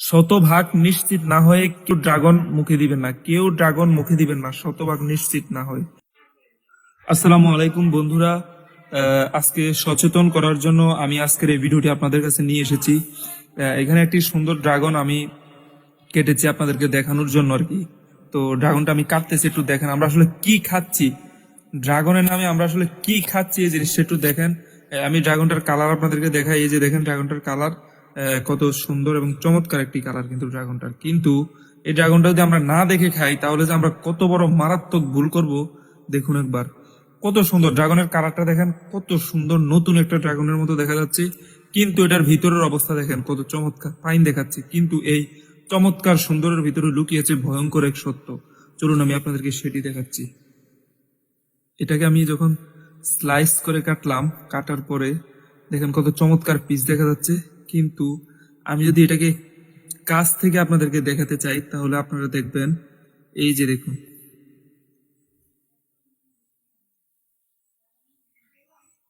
শতভাগ নিশ্চিত না হয়ে কেউ ড্রাগন মুখে দিবেন না, কেউ ড্রাগন মুখে দিবেন না, শতভাগ নিশ্চিত না হয়ে। আসসালামু আলাইকুম বন্ধুরা আজকে সচেতন করার জন্য আমি আজকের এই ভিডিওটি আপনাদের কাছে নিয়ে এসেছি। এখানে একটি সুন্দর ড্রাগন আমি কেটেছি আপনাদেরকে দেখানোর জন্য আর কি। তো ড্রাগনটা আমি কাটতেছি, একটু দেখেন আমরা আসলে কি খাচ্ছি। ড্রাগনের নামে আমরা আসলে কি খাচ্ছি এই জিনিসটা একটু দেখেন। আমি ড্রাগনটার কালার আপনাদেরকে দেখাই, এই যে দেখেন ড্রাগনটার কালার। কত সুন্দর এবং চমৎকার একটি কালার কিন্তু ড্রাগনটার কিন্তু এই ড্রাগনটা যদি আমরা না দেখে খাই, তাহলে যে আমরা কত বড় মারাত্মক ভুল করব, দেখুন একবার। কত সুন্দর ড্রাগনের কালারটা দেখেন, কত সুন্দর নতুন একটা ড্রাগনের মতো দেখা যাচ্ছে। কিন্তু এটার ভিতরের অবস্থা দেখেন, কত চমৎকার ফাইন দেখাচ্ছে। কিন্তু এই চমৎকার সুন্দরের ভিতরে লুকিয়েছে ভয়ঙ্কর এক সত্য। চলুন আমি আপনাদেরকে সেটি দেখাচ্ছি। এটাকে আমি যখন স্লাইস করে কাটলাম, কাটার পরে দেখেন কত চমৎকার পিস দেখা যাচ্ছে। কিন্তু আমি যদি এটাকে কাছ থেকে আপনাদেরকে দেখাতে চাই, তাহলে আপনারা দেখবেন, এই যে দেখুন।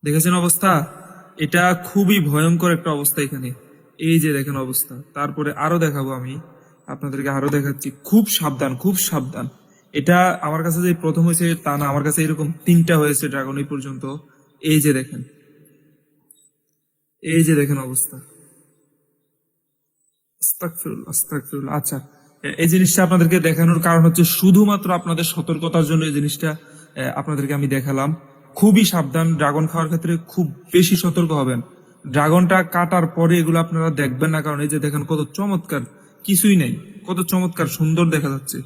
দেখেছেন অবস্থা? এটা খুবই ভয়ঙ্কর একটা অবস্থা এখানে। এই যে দেখেন অবস্থা। তারপরে আরও দেখাবো আমি। আপনাদেরকে আরও দেখাচ্ছি। খুব সাবধান খুব সাবধান। এটা আমার কাছে যে প্রথম হয়েছে, তা না। আমার কাছে এরকম তিনটা হয়েছে, ড্রাগন এই পর্যন্ত। এই যে দেখেন। এই যে দেখেন অবস্থা। আচ্ছা এই জিনিসটা আপনাদেরকে দেখানোর কারণ হচ্ছে শুধুমাত্র আপনাদের সতর্কতার জন্য এই জিনিসটা আপনাদেরকে আমি দেখালাম। খুবই সাবধান, ড্রাগন খাওয়ার ক্ষেত্রে খুব বেশি সতর্ক হবেন। ড্রাগনটা কাটার পরে এগুলো আপনারা দেখবেন না, কারণ এই যে দেখেন কত চমৎকার, কিছুই নেই। কত চমৎকার সুন্দর দেখা যাচ্ছে।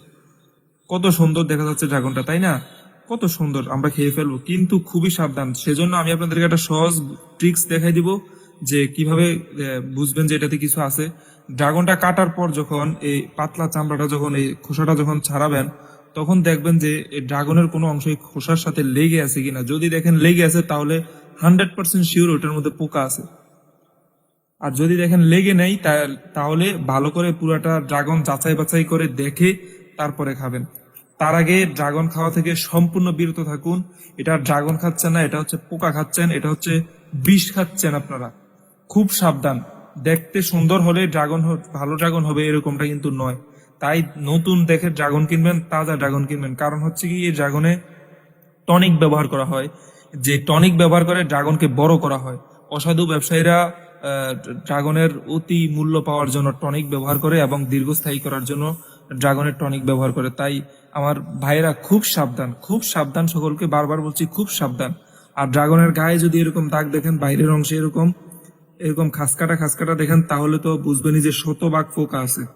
কত সুন্দর দেখা যাচ্ছে ড্রাগনটা, তাই না? কত সুন্দর, আমরা খেয়ে ফেলব। কিন্তু খুবই সাবধান। সেজন্য আমি আপনাদেরকে একটা সহজ ট্রিক্স দেখাই দিব যে কীভাবে বুঝবেন যে এটাতে কিছু আছে। ড্রাগনটা কাটার পর যখন এই পাতলা চামড়াটা যখন, এই খোসাটা যখন ছাড়াবেন, তখন দেখবেন যে এই ড্রাগনের কোনো অংশ এই খোসার সাথে লেগে আছে কিনা। যদি দেখেন লেগে আছে, তাহলে হান্ড্রেড পার্সেন্ট শিওর ওটার মধ্যে পোকা আছে। আর যদি দেখেন লেগে নেই তাহলে ভালো করে পুরাটা ড্রাগন যাচাই বাছাই করে দেখে তারপরে খাবেন। তার আগে ড্রাগন খাওয়া থেকে সম্পূর্ণ বিরত থাকুন। এটা ড্রাগন খাচ্ছেন না, এটা হচ্ছে পোকা খাচ্ছেন, এটা হচ্ছে বিষ খাচ্ছেন আপনারা। খুব সাবধান। দেখতে সুন্দর হলে ড্রাগন ভালো ড্রাগন হবে এরকমটা কিন্তু নয়। তাই নতুন দেখে ড্রাগন কিনবেন, তাজা ড্রাগন কিনবেন। কারণ হচ্ছে কি, এই ড্রাগনে টনিক ব্যবহার করা হয়। যে টনিক ব্যবহার করে ড্রাগনকে বড় করা হয়। অসাধু ব্যবসায়ীরা ড্রাগনের অতি মূল্য পাওয়ার জন্য টনিক ব্যবহার করে এবং দীর্ঘস্থায়ী করার জন্য ড্রাগনের টনিক ব্যবহার করে। তাই আমার ভাইয়েরা খুব সাবধান খুব সাবধান সকলকে বারবার বলছি, খুব সাবধান। আর ড্রাগনের গায়ে যদি এরকম দাগ দেখেন, বাইরের অংশে এরকম এরকম খাসকাটা খাসকাটা দেখেন, তাহলে তো বুঝবেনই যে শতভাগ ফোকা আছে।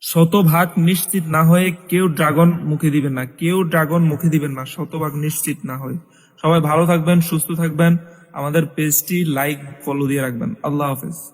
শতভাগ নিশ্চিত না হয়ে কেউ ড্রাগন মুখে দিবেন না। কেউ ড্রাগন মুখে দিবেন না, শতভাগ নিশ্চিত না হয়ে। সবাই ভালো থাকবেন, সুস্থ থাকবেন। আমাদের পেজটি লাইক ফলো দিয়ে রাখবেন। আল্লাহ হাফেজ।